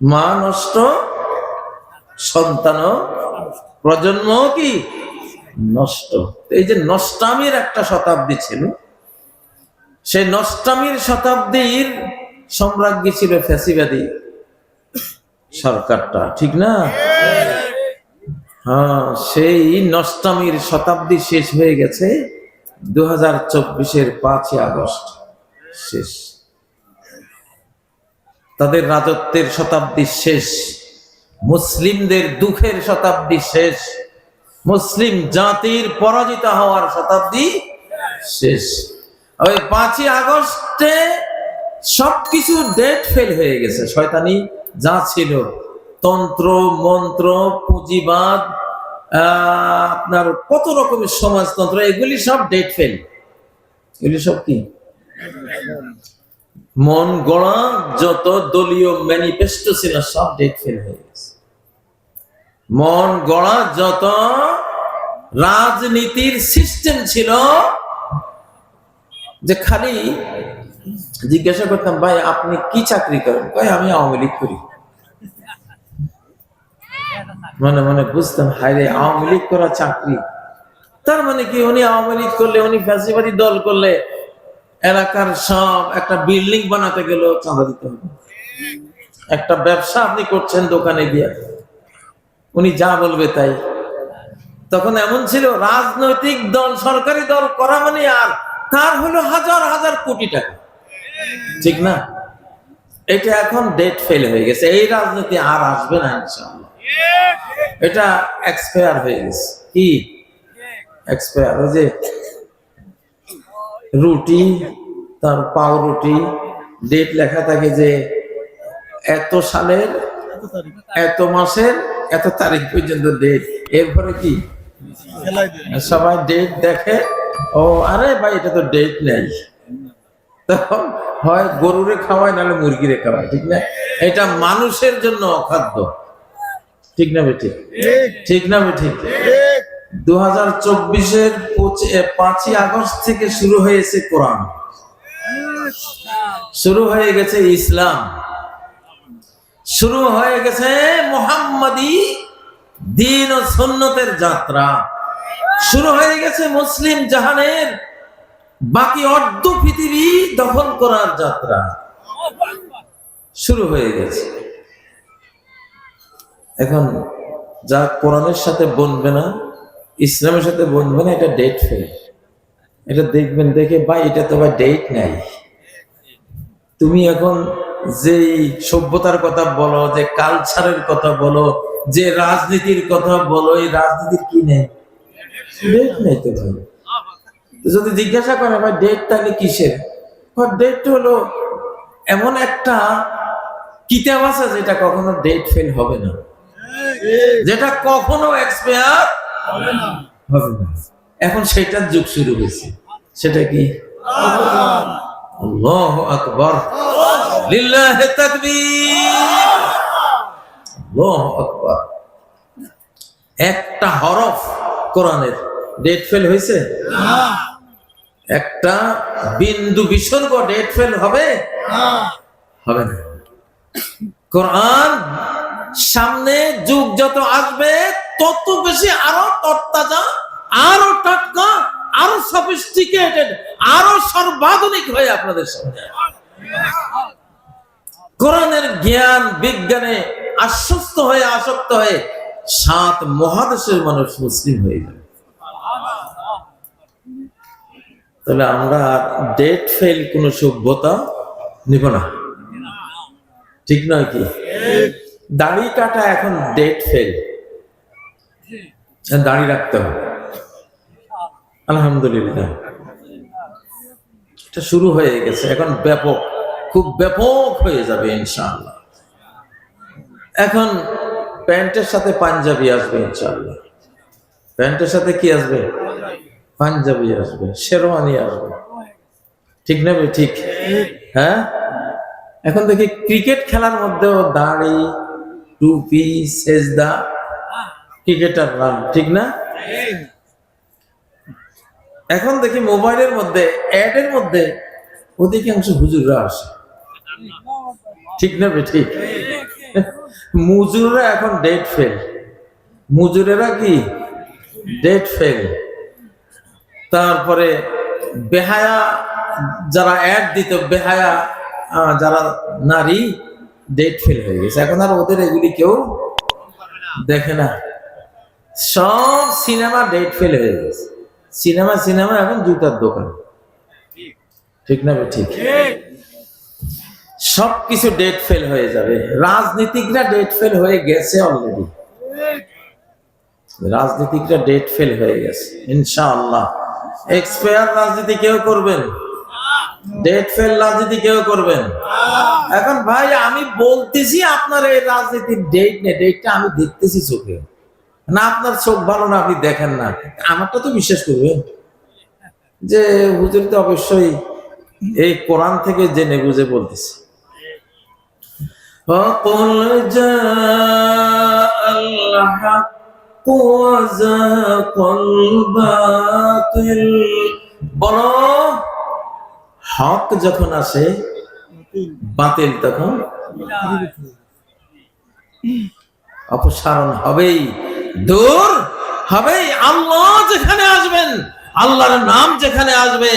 মা নষ্ট সন্তান প্রজন্ম কি নষ্ট? এই যে নষ্টামির একটা শতাব্দী ছিল, সেই নষ্টামির শতাব্দীর সম্রাজ্ঞী ছিল ফ্যাসিবাদী সরকারটা, ঠিক না? হ্যাঁ সেই নষ্টামির শতাব্দী শেষ হয়ে গেছে দু হাজার চব্বিশের পাঁচই আগস্ট, শেষ। তাদের রাজত্বের শতাব্দী শেষ, মুসলিমদের দুঃখের শতাব্দী শেষ, মুসলিম জাতির পরাজিত হওয়ার শতাব্দী শেষ। ওই পাঁচই আগস্টে সবকিছু ডেট ফেল হয়ে গেছে। শয়তানি যা ছিল, তন্ত্র, মন্ত্র, পুঁজিবাদ আপনার কত রকমের সমাজতন্ত্র, এগুলি সব ডেট ফেল। এগুলি সব কি? মন গড়া যত দলীয় ম্যানিফেস্টো ছিল, সব ডেট ফেল হয়ে গেছে। মন গড়া যত রাজনীতির সিস্টেম ছিল, যে খালি জিজ্ঞাসা করতাম, ভাই, আপনি কি চাকরি করেন? ভাই আমি আওয়ামী লীগ করি। মনে মনে বুঝতাম হায় রে আওয়ামী লীগ করা চাকরি? তার মানে কি, উনি আওয়ামী লীগ করলে, উনি ফ্যাসিবাদী দল করলে এলাকার সব একটা বিল্ডিং বানাতে গেলেও চাঁদা দিতে হবে। একটা ব্যবসা আপনি করছেন দোকানে গিয়ে, উনি যা বলবে তাই। তখন এমন ছিল, রাজনৈতিক দল, সরকারি দল করা মানে আর, তার হলো হাজার হাজার কোটি টাকা। ঠিক না? এটা এখন ডেট ফেল হয়ে গেছে। এই রাজনীতি আর আসবে না এটা এক্সপায়ার হয়ে গেছে। কি? এক্সপায়ার ওই যে রুটি তার পাউরুটি ডেট লেখা থাকে যে এত সালের এত মাসের এত তারিখ পর্যন্ত ডেট। এরপরে কি? সবাই ডেট দেখে ও আরে ভাই এটা তো ডেট নেই। তখন হয় গরুরে খাওয়ায় নাহলে মুরগিরে খাওয়ায় ঠিক না? এটা মানুষের জন্য অখাদ্য। ঠিক না বেঠিক? ঠিক। না বেঠিক? দু হাজার পাঁচই আগস্ট থেকে শুরু হয়েছে কোরআন। শুরু হয়ে গেছে ইসলাম। শুরু হয়ে গেছে মোহাম্মদী দিন ও সুন্নতের যাত্রা। শুরু হয়ে গেছে মুসলিম জাহানের বাকি অর্ধ পৃথিবী দখল করার যাত্রা। শুরু হয়ে গেছে। এখন যা কোরআনের সাথে বনবে না ইসলামের সাথে বনবে না এটা ডেট ফেল এটা দেখবেন, দেখে, ভাই, এটা তো ভাই ডেট নাই। তুমি এখন যেই সভ্যতার কথা বলো, যে কালচারের কথা বলো, যে রাজনীতির কথা বলো, এই রাজনীতির কি নেই? ডেট নেই তো ভাই। যদি জিজ্ঞাসা করে ভাই ডেট তাহলে কিসের? ডেট হলো এমন একটা কিতাব আছে যেটা কখনো ডেট ফেল হবে না। যেটা কখনো এক্সপায়ার হবে না। এখন সেটার যুগ শুরু হয়েছে। সেটা কি? আল্লাহ আকবর। লিল্লাহ আল্লাহ আকবর। একটা হরফ কোরআনের। ডেট ফেল হয়েছে? একটা বিন্দু বিসর্গ ডেট ফেল হবে? হবে না। কোরআন সামনে যুগ যত আসবে তত বেশি আরও তত্তাজা আরও টাটকা আরও সফিস্টিকেটেড আরও সর্বাধুনিক হয়ে আপনাদের সামনে। কোরআনের জ্ঞান বিজ্ঞানে আশ্বস্ত হয়ে আসক্ত হয়ে সাত মহাদেশের মানুষ মুসলিম হয়ে যাবে তবে আমরা ডেট ফেল কোন সভ্যতা নিব না। ঠিক নয় কি? দাড়ি কাটা এখন ডেট ফেল দাড়ি রাখতে হবে। আলহামদুলিল্লাহ। এটা শুরু হয়ে গেছে। এখন ব্যাপক, খুব ব্যাপক হয়ে যাবে ইনশাআল্লাহ। এখন প্যান্টের সাথে পাঞ্জাবি আসবে ইনশাআল্লাহ। প্যান্টের সাথে কি আসবে? পাঞ্জাবি আসবে, শেরওয়ানি আসবে। ঠিক না? ঠিক। হ্যাঁ? এখন দেখি ক্রিকেট খেলার মধ্যেও দাড়ি, টুপি, সেজদা ক্রিকেটার রান ঠিক না? এখন দেখি মোবাইলের মধ্যে অ্যাডের মধ্যে অধিকাংশ হুজুররা আসে। ঠিক না ঠিক মুজুররা এখন ডেট ফেল মুজুরেরা কি? ডেট ফেল তারপরে বেহায়া যারা অ্যাড দিত, বেহায়া যারা নারী ডেট ফেল হয়ে গেছে। এখন আর ওদের এগুলি কেউ দেখে না। সব সিনেমা ডেট ফেল হয়ে গেছে। সিনেমা সিনেমা, এখন জুতার দোকান। ঠিক না ঠিক। সব কিছু ডেট ফেল হয়ে যাবে। রাজনীতিকরা ডেট ফেল হয়ে গেছে অলরেডি রাজনীতিকরা ডেট ফেল হয়ে গেছে, ইনশাআল্লাহ। এক্সপায়ার রাজনীতি কেউ করবেন। ডেট ফেল রাজনীতি কেউ করবেন। এখন ভাই, আমি বলতেছি আপনার এই রাজনীতির ডেট নেই। ডেটটা আমি দেখতেছি চোখে। না আপনার চোখ ভালো না আপনি দেখেন না আমারটা তো বিশ্বাস করবেন যে হুজুর তো অবশ্যই এই কোরআন থেকে জেনে বুঝে বলতেছি وقل جاء الحق وزاق الباطل বলো হক যখন আসে বাতিল তখন অপসারণ হবেই দূর হবেই আল্লাহ যেখানে আসবেন, আল্লাহর নাম যেখানে আসবে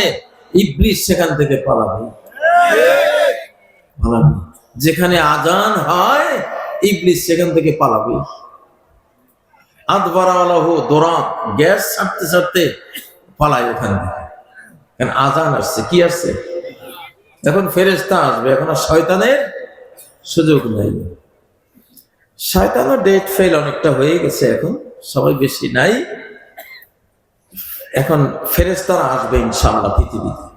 ইবলিশ সেখান থেকে পালাবে। পালাবে। যেখানে আজান হয় ইবলিশ সেখান থেকে পালাবে। দোরা গ্যাস ছাড়তে ছাড়তে পালায় ওখান থেকে। আজান আসছে, কি আসছে? এখন ফেরেস্তা আসবে, এখন আর শয়তানের সুযোগ নেই। শয়তানও ডেট ফেল অনেকটা হয়ে গেছে এখন। সবাই বেশি নাই। এখন ফেরেস্তারা আসবে ইনশাআল্লাহ পৃথিবীতে।